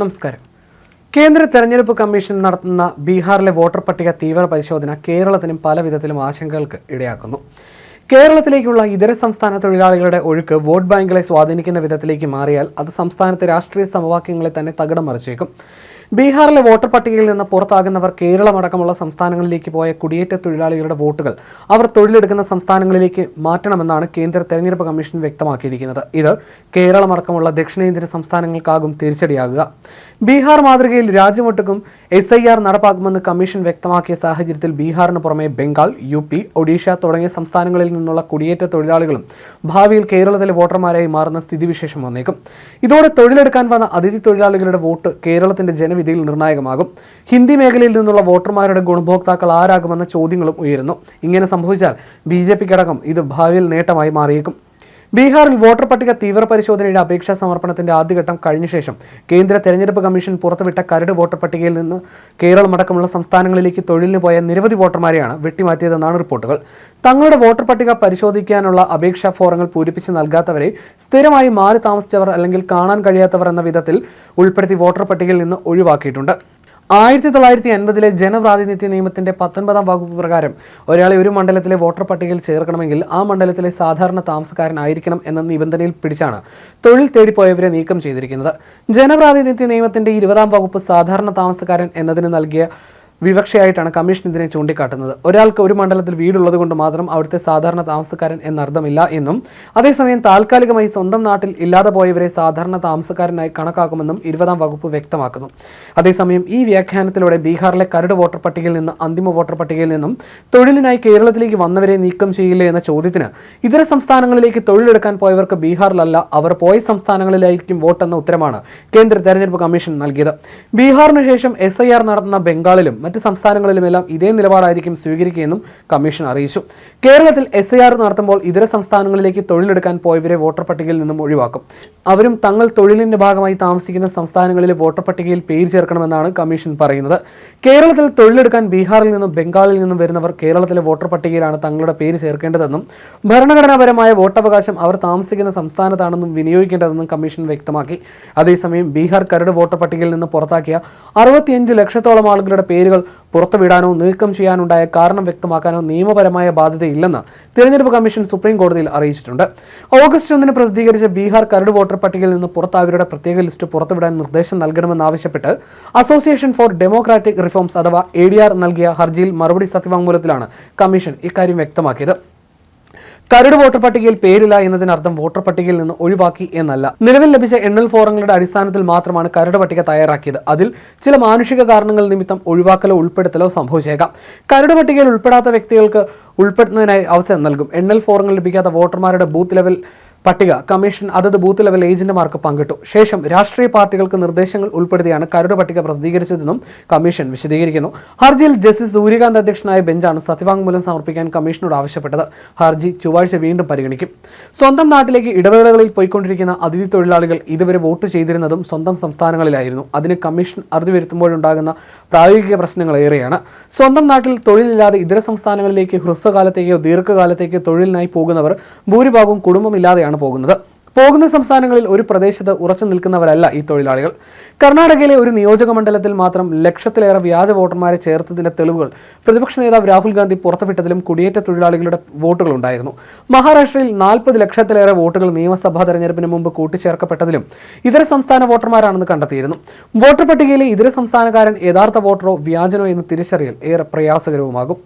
നമസ്കാരം. കേന്ദ്ര തെരഞ്ഞെടുപ്പ് കമ്മീഷൻ നടത്തുന്ന ബീഹാറിലെ വോട്ടർ പട്ടിക തീവ്ര പരിശോധന കേരളത്തിനും പല വിധത്തിലും ആശങ്കകൾക്ക് ഇടയാക്കുന്നു. കേരളത്തിലേക്കുള്ള ഇതര സംസ്ഥാന തൊഴിലാളികളുടെ ഒഴുക്ക് വോട്ട് ബാങ്കുകളെ സ്വാധീനിക്കുന്ന വിധത്തിലേക്ക് മാറിയാൽ അത് സംസ്ഥാനത്തെ രാഷ്ട്രീയ സമവാക്യങ്ങളെ തന്നെ തകിടം മറിച്ചേക്കും. ബീഹാറിലെ വോട്ടർ പട്ടികയിൽ നിന്ന് പുറത്താകുന്നവർ കേരളമടക്കമുള്ള സംസ്ഥാനങ്ങളിലേക്ക് പോയ കുടിയേറ്റ തൊഴിലാളികളുടെ വോട്ടുകൾ അവർ തൊഴിലെടുക്കുന്ന സംസ്ഥാനങ്ങളിലേക്ക് മാറ്റണമെന്നാണ് കേന്ദ്ര തെരഞ്ഞെടുപ്പ് കമ്മീഷൻ വ്യക്തമാക്കിയിരിക്കുന്നത്. ഇത് കേരളമടക്കമുള്ള ദക്ഷിണേന്ത്യൻ സംസ്ഥാനങ്ങൾക്കാകും തിരിച്ചടിയാകുക. ബീഹാർ മാതൃകയിൽ രാജ്യമൊട്ടുക്കും എസ് ഐ ആർ നടപ്പാക്കുമെന്ന് കമ്മീഷൻ വ്യക്തമാക്കിയ സാഹചര്യത്തിൽ ബീഹാറിന് പുറമെ ബംഗാൾ യു പി ഒഡീഷ തുടങ്ങിയ സംസ്ഥാനങ്ങളിൽ നിന്നുള്ള കുടിയേറ്റ തൊഴിലാളികളും ഭാവിയിൽ കേരളത്തിലെ വോട്ടർമാരായി മാറുന്ന സ്ഥിതിവിശേഷം വന്നേക്കും. ഇതോടെ തൊഴിലെടുക്കാൻ വന്ന അതിഥി തൊഴിലാളികളുടെ വോട്ട് കേരളത്തിന്റെ ജനവിധിയിൽ നിർണായകമാകും. ഹിന്ദി മേഖലയിൽ നിന്നുള്ള വോട്ടർമാരുടെ ഗുണഭോക്താക്കൾ ആരാകുമെന്ന ചോദ്യങ്ങളും ഉയരുന്നു. ഇങ്ങനെ സംഭവിച്ചാൽ ബി ജെ പിക്കടക്കം ഇത് ഭാവിയിൽ നേട്ടമായി മാറിയേക്കും. ബീഹാറിൽ വോട്ടർ പട്ടിക തീവ്ര പരിശോധനയുടെ അപേക്ഷാ സമർപ്പണത്തിന്റെ ആദ്യഘട്ടം കഴിഞ്ഞ ശേഷം കേന്ദ്ര തെരഞ്ഞെടുപ്പ് കമ്മീഷൻ പുറത്തുവിട്ട കരട് വോട്ടർ പട്ടികയിൽ നിന്ന് കേരളമടക്കമുള്ള സംസ്ഥാനങ്ങളിലേക്ക് തൊഴിലിന് പോയ നിരവധി വോട്ടർമാരെയാണ് വെട്ടിമാറ്റിയതെന്നാണ് റിപ്പോർട്ടുകൾ. തങ്ങളുടെ വോട്ടർ പട്ടിക പരിശോധിക്കാനുള്ള അപേക്ഷാ ഫോറങ്ങൾ പൂരിപ്പിച്ച് നൽകാത്തവരെ സ്ഥിരമായി മാറി താമസിച്ചവർ അല്ലെങ്കിൽ കാണാൻ കഴിയാത്തവർ എന്ന വിധത്തിൽ ഉൾപ്പെടുത്തി വോട്ടർ പട്ടികയിൽ നിന്ന് ഒഴിവാക്കിയിട്ടുണ്ട്. ആയിരത്തി തൊള്ളായിരത്തി അൻപതിലെ ജനപ്രാതിനിധ്യ നിയമത്തിന്റെ പത്തൊൻപതാം വകുപ്പ് പ്രകാരം ഒരാളെ ഒരു മണ്ഡലത്തിലെ വോട്ടർ പട്ടികയിൽ ചേർക്കണമെങ്കിൽ ആ മണ്ഡലത്തിലെ സാധാരണ താമസക്കാരനായിരിക്കണം എന്ന നിബന്ധനയിൽ പിടിച്ചാണ് തൊഴിൽ തേടിപ്പോയവരെ നീക്കം ചെയ്തിരിക്കുന്നത്. ജനപ്രാതിനിധ്യ നിയമത്തിന്റെ ഇരുപതാം വകുപ്പ് സാധാരണ താമസക്കാരൻ എന്നതിന് നൽകിയ വിവക്ഷയായിട്ടാണ് കമ്മീഷൻ ഇതിനെ ചൂണ്ടിക്കാട്ടുന്നത്. ഒരാൾക്ക് ഒരു മണ്ഡലത്തിൽ വീടുള്ളത് കൊണ്ട് മാത്രം അവിടുത്തെ സാധാരണ താമസക്കാരൻ എന്നർത്ഥമില്ല എന്നും അതേസമയം താൽക്കാലികമായി സ്വന്തം നാട്ടിൽ ഇല്ലാതെ പോയവരെ സാധാരണ താമസക്കാരനായി കണക്കാക്കുമെന്നും ഇരുപതാം വകുപ്പ് വ്യക്തമാക്കുന്നു. അതേസമയം ഈ വ്യാഖ്യാനത്തിലൂടെ ബീഹാറിലെ കരട് വോട്ടർ പട്ടികയിൽ നിന്ന് അന്തിമ വോട്ടർ പട്ടികയിൽ നിന്നും തൊഴിലിനായി കേരളത്തിലേക്ക് വന്നവരെ നീക്കം ചെയ്യില്ലേ എന്ന ചോദ്യത്തിന് ഇതര സംസ്ഥാനങ്ങളിലേക്ക് തൊഴിലെടുക്കാൻ പോയവർക്ക് ബീഹാറിലല്ല അവർ പോയ സംസ്ഥാനങ്ങളിലായിരിക്കും വോട്ടെന്ന ഉത്തരമാണ് കേന്ദ്ര തെരഞ്ഞെടുപ്പ് കമ്മീഷൻ നൽകിയത്. ബീഹാറിന് ശേഷം എസ് നടത്തുന്ന ബംഗാളിലും മറ്റ് സംസ്ഥാനങ്ങളിലുമെല്ലാം ഇതേ നിലപാടായിരിക്കും സ്വീകരിക്കുകയെന്നും കമ്മീഷൻ അറിയിച്ചു. കേരളത്തിൽ എസ് ഐ ആർ നടത്തുമ്പോൾ ഇതര സംസ്ഥാനങ്ങളിലേക്ക് തൊഴിലെടുക്കാൻ പോയവരെ വോട്ടർ പട്ടികയിൽ നിന്നും ഒഴിവാക്കും. അവരും തങ്ങൾ തൊഴിലിന്റെ ഭാഗമായി താമസിക്കുന്ന സംസ്ഥാനങ്ങളിലെ വോട്ടർ പട്ടികയിൽ പേര് ചേർക്കണമെന്നാണ് കമ്മീഷൻ പറയുന്നത്. കേരളത്തിൽ തൊഴിലെടുക്കാൻ ബീഹാറിൽ നിന്നും ബംഗാളിൽ നിന്നും വരുന്നവർ കേരളത്തിലെ വോട്ടർ പട്ടികയിലാണ് തങ്ങളുടെ പേര് ചേർക്കേണ്ടതെന്നും ഭരണഘടനാപരമായ വോട്ടവകാശം അവർ താമസിക്കുന്ന സംസ്ഥാനത്താണെന്നും വിനിയോഗിക്കേണ്ടതെന്നും കമ്മീഷൻ വ്യക്തമാക്കി. അതേസമയം ബീഹാർ കരട് വോട്ടർ പട്ടികയിൽ നിന്ന് പുറത്താക്കിയ അറുപത്തിയഞ്ച് ലക്ഷത്തോളം ആളുകളുടെ പേരുകൾ പുറത്തുവിടാനോ നീക്കം ചെയ്യാനുണ്ടായ കാരണം വ്യക്തമാക്കാനോ നിയമപരമായ ബാധ്യതയില്ലെന്ന് തിരഞ്ഞെടുപ്പ് കമ്മീഷൻ സുപ്രീം കോടതിയിൽ അറിയിച്ചിട്ടുണ്ട്. ഓഗസ്റ്റ് ഒന്നിന് പ്രസിദ്ധീകരിച്ച ബീഹാർ കരട് വോട്ടർ പട്ടികയിൽ നിന്ന് പുറത്തായവരുടെ പ്രത്യേക ലിസ്റ്റ് പുറത്തുവിടാൻ നിർദ്ദേശം നൽകണമെന്നാവശ്യപ്പെട്ട് അസോസിയേഷൻ ഫോർ ഡെമോക്രാറ്റിക് റിഫോംസ് അഥവാ എ നൽകിയ ഹർജിയിൽ മറുപടി സത്യവാങ്മൂലത്തിലാണ് കമ്മീഷൻ ഇക്കാര്യം വ്യക്തമാക്കിയത്. കരട് വോട്ടർ പട്ടികയിൽ പേരില്ല എന്നതിനർത്ഥം വോട്ടർ പട്ടികയിൽ നിന്ന് ഒഴിവാക്കി എന്നല്ല. നിലവിൽ ലഭിച്ച എണ്ണൽ ഫോറങ്ങളുടെ അടിസ്ഥാനത്തിൽ മാത്രമാണ് കരട് പട്ടിക തയ്യാറാക്കിയത്. അതിൽ ചില മാനുഷിക കാരണങ്ങൾ നിമിത്തം ഒഴിവാക്കലോ ഉൾപ്പെടുത്തലോ സംഭവിച്ചേക്കാം. കരട് പട്ടികയിൽ ഉൾപ്പെടാത്ത വ്യക്തികൾക്ക് ഉൾപ്പെടുന്നതിനായി അവസരം നൽകും. എണ്ണൽ ഫോറങ്ങൾ ലഭിക്കാത്ത വോട്ടർമാരുടെ ബൂത്ത് ലെവൽ പട്ടിക കമ്മീഷൻ അതത് ബൂത്ത് ലെവൽ ഏജന്റുമാർക്ക് പങ്കിട്ടു. ശേഷം രാഷ്ട്രീയ പാർട്ടികൾക്ക് നിർദ്ദേശങ്ങൾ ഉൾപ്പെടുത്തിയാണ് കരട് പട്ടിക പ്രസിദ്ധീകരിച്ചതെന്നും കമ്മീഷൻ വിശദീകരിക്കുന്നു. ഹർജിയിൽ ജസ്റ്റിസ് സൂര്യകാന്ത് അധ്യക്ഷനായ ബെഞ്ചാണ് സത്യവാങ്മൂലം സമർപ്പിക്കാൻ കമ്മീഷനോട് ആവശ്യപ്പെട്ടത്. ഹർജി ചൊവ്വാഴ്ച വീണ്ടും പരിഗണിക്കും. സ്വന്തം നാട്ടിലേക്ക് ഇടവേളകളിൽ പോയിക്കൊണ്ടിരിക്കുന്ന അതിഥി തൊഴിലാളികൾ ഇതുവരെ വോട്ട് ചെയ്തിരുന്നതും സ്വന്തം സംസ്ഥാനങ്ങളിലായിരുന്നു. അതിന് കമ്മീഷൻ അറുതി വരുത്തുമ്പോഴുണ്ടാകുന്ന പ്രായോഗിക പ്രശ്നങ്ങൾ ഏറെയാണ്. സ്വന്തം നാട്ടിൽ തൊഴിലില്ലാതെ ഇതര സംസ്ഥാനങ്ങളിലേക്ക് ഹ്രസ്വകാലത്തേക്കോ ദീർഘകാലത്തേക്കോ തൊഴിലിനായി പോകുന്നവർ ഭൂരിഭാഗവും കുടുംബമില്ലാതെയാണ് പോകുന്നത്. പോകുന്ന സംസ്ഥാനങ്ങളിൽ ഒരു പ്രദേശത്ത് ഉറച്ചു നിൽക്കുന്നവരല്ല ഈ തൊഴിലാളികൾ. കർണാടകയിലെ ഒരു നിയോജക മണ്ഡലത്തിൽ മാത്രം ലക്ഷത്തിലേറെ വ്യാജ വോട്ടർമാരെ ചേർത്തതിന്റെ തെളിവുകൾ പ്രതിപക്ഷ നേതാവ് രാഹുൽ ഗാന്ധി പുറത്തുവിട്ടതിലും കുടിയേറ്റ തൊഴിലാളികളുടെ വോട്ടുകൾ ഉണ്ടായിരുന്നു. മഹാരാഷ്ട്രയിൽ നാൽപ്പത് ലക്ഷത്തിലേറെ വോട്ടുകൾ നിയമസഭാ തെരഞ്ഞെടുപ്പിന് മുമ്പ് കൂട്ടിച്ചേർക്കപ്പെട്ടതിലും ഇതര സംസ്ഥാന വോട്ടർമാരാണെന്ന് കണ്ടെത്തിയിരുന്നു. വോട്ടർ പട്ടികയിലെ ഇതര സംസ്ഥാനക്കാരൻ യഥാർത്ഥ വോട്ടറോ വ്യാജനോ എന്ന് തിരിച്ചറിയൽ ഏറെ പ്രയാസകരവുമാകും.